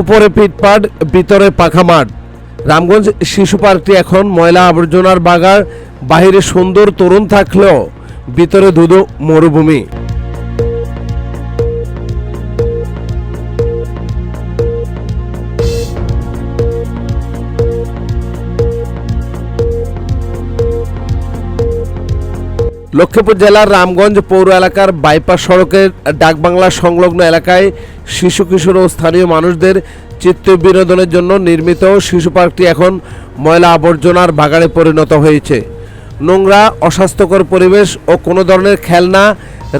উপরে পিটপাট, ভিতরে পাখা মাঠ। রামগঞ্জ শিশু পার্কটি এখন ময়লা আবর্জনার বাগার, বাহিরে সুন্দর তরুণ থাকলেও ভিতরে ধুধু মরুভূমি। লক্ষ্মীপুর জেলার রামগঞ্জ পৌর এলাকার বাইপাস সড়কের ডাকবাংলা সংলগ্ন এলাকায় শিশু, কিশোর ও স্থানীয় মানুষদের চিত্ত বিনোদনের জন্য নির্মিত শিশু পার্কটি এখন ময়লা আবর্জনার বাগানে পরিণত হয়েছে। নোংরা, অস্বাস্থ্যকর পরিবেশ ও কোনো ধরনের খেলনা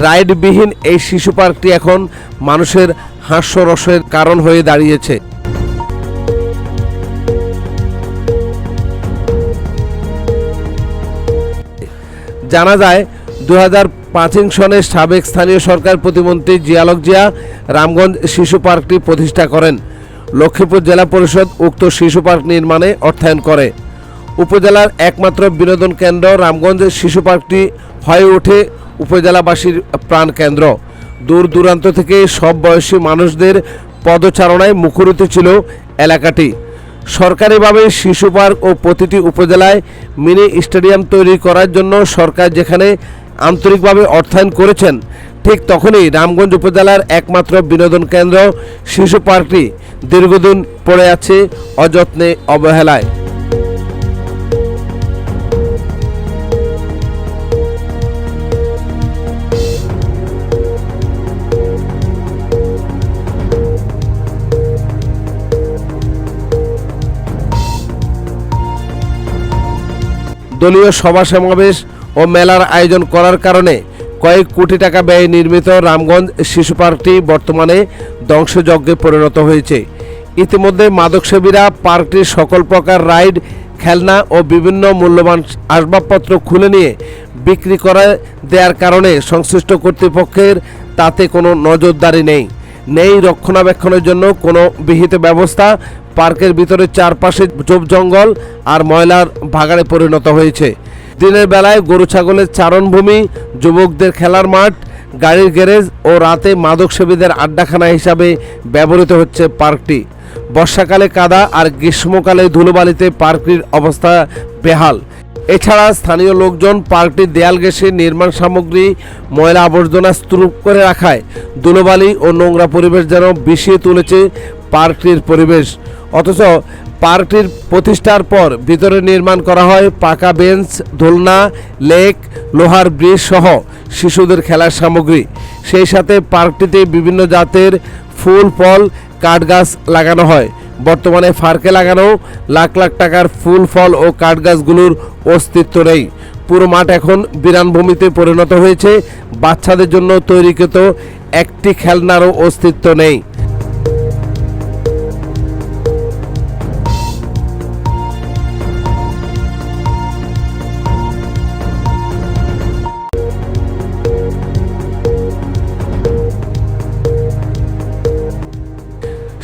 রাইডবিহীন এই শিশু পার্কটি এখন মানুষের হাস্যরসের কারণ হয়ে দাঁড়িয়েছে। জানা যায় দু হাজার সনে সাবেক স্থানীয় সরকার প্রতিমন্ত্রী জিয়ালক জিয়া রামগঞ্জ শিশু পার্কটি প্রতিষ্ঠা করেন। লক্ষ্মীপুর জেলা পরিষদ উক্ত শিশু পার্ক নির্মাণে অর্থায়ন করে। উপজেলার একমাত্র বিনোদন কেন্দ্র রামগঞ্জ শিশু পার্কটি হয়ে ওঠে উপজেলাবাসীর প্রাণকেন্দ্র দূর দূরান্ত থেকে সব বয়সী মানুষদের পদচারণায় মুখরিত ছিল এলাকাটি। সরকারিভাবে শিশু পার্ক ও প্রতিটি উপজেলায় মিনি স্টেডিয়াম তৈরি করার জন্য সরকার যেখানে আন্তরিকভাবে অর্থায়ন করেছেন, ঠিক তখনই রামগঞ্জ উপজেলার একমাত্র বিনোদন কেন্দ্র শিশু পার্কটি দীর্ঘদিন পড়ে আছে অযত্নে, অবহেলায়। দলীয় সভা সমাবেশ ও মেলার আয়োজন করার কারণে কয়েক কোটি টাকা ব্যয়ে নির্মিত রামগঞ্জ শিশু পার্কটি বর্তমানে ধ্বংসযজ্ঞে পরিণত হয়েছে। ইতিমধ্যে মাদকসেবীরা পার্কটির সকল প্রকার রাইড, খেলনা ও বিভিন্ন মূল্যবান আসবাবপত্র খুলে নিয়ে বিক্রি করে দেওয়ার কারণে সংশ্লিষ্ট কর্তৃপক্ষের তাতে কোনো নজরদারি নেই। নেই রক্ষণাবেক্ষণের জন্য কোনো বিহিত ব্যবস্থা। পার্কের ভিতরে চারপাশে ঝোপ জঙ্গল আর ময়লার ভাগাড়ে পরিণত হয়েছে। দিনের বেলায় গরু ছাগলের চারণভূমি, যুবকদের খেলার মাঠ, গাড়ির গ্যারেজ ও রাতে মাদকসেবীদের আড্ডাখানা হিসাবে ব্যবহৃত হচ্ছে পার্কটি। বর্ষাকালে কাদা আর গ্রীষ্মকালে ধুলোবালিতে পার্কটির অবস্থা বেহাল। এছাড়া স্থানীয় লোকজন পার্কটির দেয়াল ঘেঁষে নির্মাণ সামগ্রী, ময়লা আবর্জনা স্তূপ করে রাখায়। ধুলোবালি ও নোংরা পরিবেশ যেন বিষিয়ে তুলেছে পার্কটির পরিবেশ। অথচ পার্কটির প্রতিষ্ঠার পর ভিতরে নির্মাণ করা হয় পাকা বেঞ্চ, দোলনা, লেক, লোহার ব্রিজ সহ শিশুদের খেলার সামগ্রী। সেই সাথে পার্কটিতে বিভিন্ন জাতের ফুল, ফল কাঠ গাছ লাগানো হয়। বর্তমানে ফার্কে লাগানো লাখ লাখ টাকার ফুল, ফল ও কাঠ গাছগুলোর অস্তিত্ব নেই। পুরো মাঠ এখন বিরানভূমিতে পরিণত হয়েছে। বাচ্চাদের জন্য তৈরিকৃত একটি খেলনারও অস্তিত্ব নেই।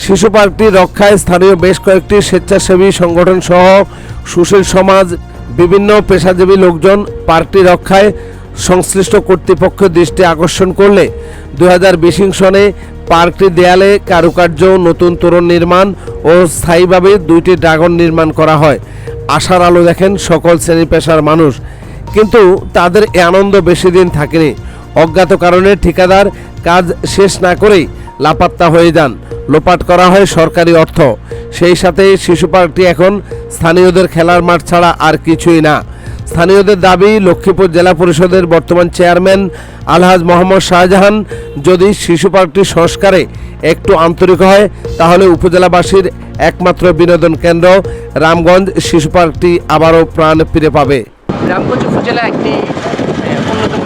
শিশু পার্কটি রক্ষায় স্থানীয় বেশ কয়েকটি স্বেচ্ছাসেবী সংগঠন সহ সুশীল সমাজ, বিভিন্ন পেশাজীবী লোকজন পার্কটি রক্ষায় সংশ্লিষ্ট কর্তৃপক্ষ দৃষ্টি আকর্ষণ করলে দু হাজার সনে পার্কটি দেয়ালে কারুকার্য, নতুন তোরণ নির্মাণ ও স্থায়ীভাবে দুইটি ড্রাগন নির্মাণ করা হয়। আশার আলো দেখেন সকল শ্রেণি পেশার মানুষ। কিন্তু তাদের এ আনন্দ বেশি দিন থাকেনি। অজ্ঞাত কারণে ঠিকাদার কাজ শেষ না করেই লাপাত্তা হয়ে যান। লোপাট করা হয় সরকারি অর্থ। সেই সাথে শিশু পার্কটি এখন স্থানীয়দের খেলার মাঠ ছাড়া আর কিছুই না। স্থানীয়দের দাবি, লক্ষ্মীপুর জেলা পরিষদের বর্তমান চেয়ারম্যান আলহাজ মোহাম্মদ শাহজাহান যদি শিশু পার্কটি সংস্কারে একটু আন্তরিক হয়, তাহলে উপজেলাবাসীর একমাত্র বিনোদন কেন্দ্র রামগঞ্জ শিশু পার্কটি আবারও প্রাণ ফিরে পাবে। রামগঞ্জ উপজেলা একটি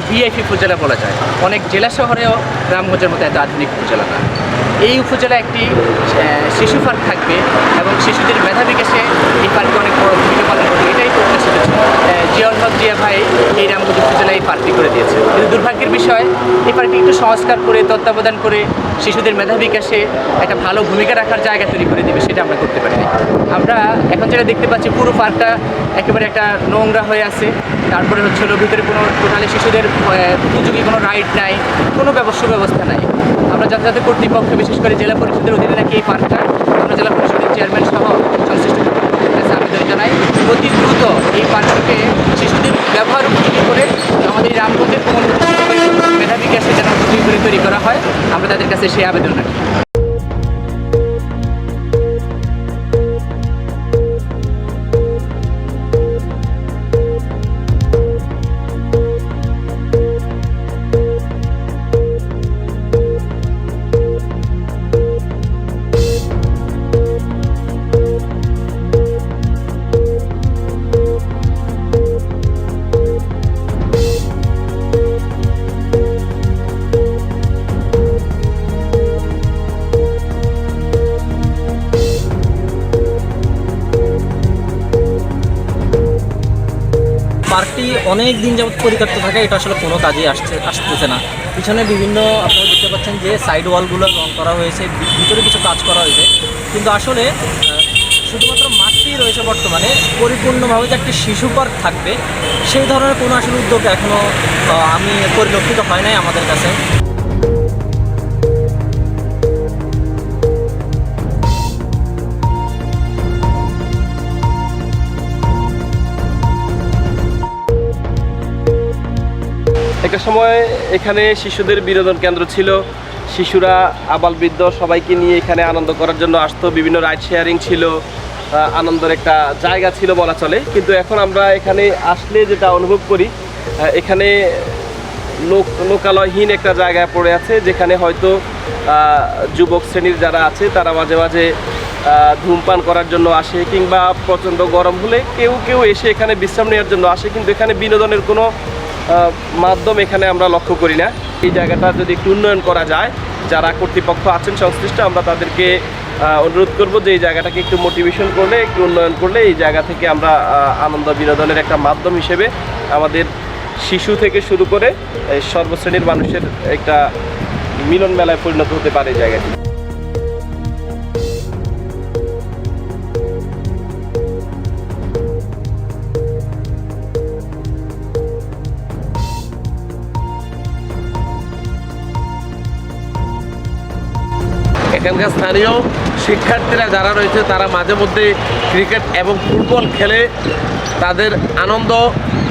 ভিআইপি উপজেলা বলা যায়। অনেক জেলা শহরেও রামগঞ্জের মতো এত আধুনিক উপজেলা না। এই উপজেলা একটি শিশু পার্ক থাকবে এবং শিশুদের মেধা বিকাশে এই পার্কে অনেক বড় ভূমিকা পালন করবে। এটাই তো উদ্দেশ্য ছিল। আহ, জিয়াউল হক জিয়া ভাই এই রামগঞ্জ উপজেলায় এই পার্কটি করে দিয়েছে। কিন্তু দুর্ভাগ্যের বিষয় এই পার্কটি একটু সংস্কার করে তত্ত্বাবধান করে শিশুদের মেধা বিকাশে একটা ভালো ভূমিকা রাখার জায়গা তৈরি করে দেবে সেটা আমরা করতে পারিনি। আমরা এখন যেটা দেখতে পাচ্ছি পুরো পার্কটা একেবারে একটা নোংরা হয়ে আছে। তারপরে হচ্ছে হলো ভিতরে কোনো টোটালি শিশুদের উপযোগী কোনো রাইড নাই কোনো ব্যবস্থা ব্যবস্থা নাই। আমরা যাতায়াত কর্তৃপক্ষ তো বিশেষ করে জেলা পরিষদের অধীনে নাকি এই পার্কটা আমরা জেলা পরিষদের চেয়ারম্যান সহ সংশ্লিষ্ট আবেদন জানাই, অতি দ্রুত এই পার্কটিকে শিশুদের ব্যবহার উপযোগী করে আমাদের রাম কোমল মেধা বিকাশে যেন তৈরি করা হয়, আমরা তাদের কাছে সেই আবেদন রাখি। অনেক দিন যাবত পরিত্যক্ত থাকে এটা আসলে কোনো কাজে আসছে, আসতেছে না। পিছনে বিভিন্ন আপনারা দেখতে পাচ্ছেন যে সাইড ওয়ালগুলো রং করা হয়েছে ভিতরে কিছু কাজ করা হয়েছে। কিন্তু আসলে শুধুমাত্র মাঠটি রয়েছে বর্তমানে, পরিপূর্ণভাবে যে একটি শিশু পার্ক থাকবে, সেই ধরনের কোনো আসলে উদ্যোগ এখনও আমি পরিলক্ষিত হয় নাই আমাদের কাছে। একটা সময় এখানে শিশুদের বিনোদন কেন্দ্র ছিল। শিশুরা আবাল বৃদ্ধ সবাইকে নিয়ে এখানে আনন্দ করার জন্য আসতো। বিভিন্ন রাইড শেয়ারিং ছিল আনন্দের একটা জায়গা ছিল বলা চলে। কিন্তু এখন আমরা এখানে আসলে যেটা অনুভব করি এখানে লোক, লোকালয়হীন একটা জায়গায় পড়ে আছে, যেখানে হয়তো যুবক শ্রেণির যারা আছে, তারা মাঝে মাঝে ধূমপান করার জন্য আসে কিংবা প্রচণ্ড গরম হলে কেউ কেউ এসে এখানে বিশ্রাম নেওয়ার জন্য আসে। কিন্তু এখানে বিনোদনের কোনো মাধ্যম এখানে আমরা লক্ষ্য করি না। এই জায়গাটা যদি একটু উন্নয়ন করা যায়, যারা কর্তৃপক্ষ আছেন সংশ্লিষ্ট, আমরা তাদেরকে অনুরোধ করব যে এই জায়গাটাকে একটু মোটিভেশন করলে, একটু উন্নয়ন করলে, এই জায়গা থেকে আমরা আনন্দ বিনোদনের একটা মাধ্যম হিসেবে আমাদের শিশু থেকে শুরু করে সর্বশ্রেণীর মানুষের একটা মিলন মেলায় পরিণত হতে পারে জায়গাটি। এখানকার স্থানীয় শিক্ষার্থীরা যারা রয়েছে, তারা মাঝে মধ্যে ক্রিকেট এবং ফুটবল খেলে তাদের আনন্দ,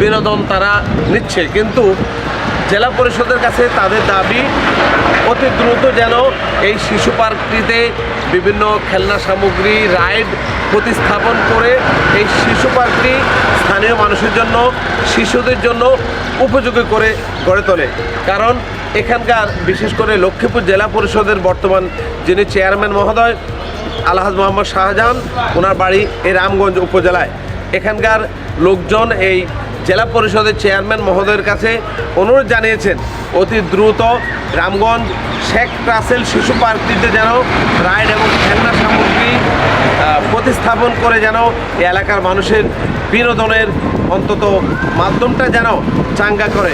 বিনোদন তারা নিচ্ছে। কিন্তু জেলা পরিষদের কাছে তাদের দাবি, অতি দ্রুত যেন এই শিশু পার্কটিতে বিভিন্ন খেলনা সামগ্রী, রাইড প্রতিস্থাপন করে এই শিশু পার্কটি স্থানীয় মানুষের জন্য, শিশুদের জন্য উপযোগী করে গড়ে তোলে। কারণ এখানকার বিশেষ করে লক্ষ্মীপুর জেলা পরিষদের বর্তমান যিনি চেয়ারম্যান মহোদয়, আলহাজ মোহাম্মদ শাহজাহান, ওনার বাড়ি এই রামগঞ্জ উপজেলায়। এখানকার লোকজন এই জেলা পরিষদের চেয়ারম্যান মহোদয়ের কাছে অনুরোধ জানিয়েছেন, অতি দ্রুত রামগঞ্জ শেখ রাসেল শিশু পার্কটিতে যেন রাইড এবং খেলনা সামগ্রী প্রতিস্থাপন করে যেন এলাকার মানুষের বিনোদনের অন্তত মাধ্যমটা যেন চাঙ্গা করে।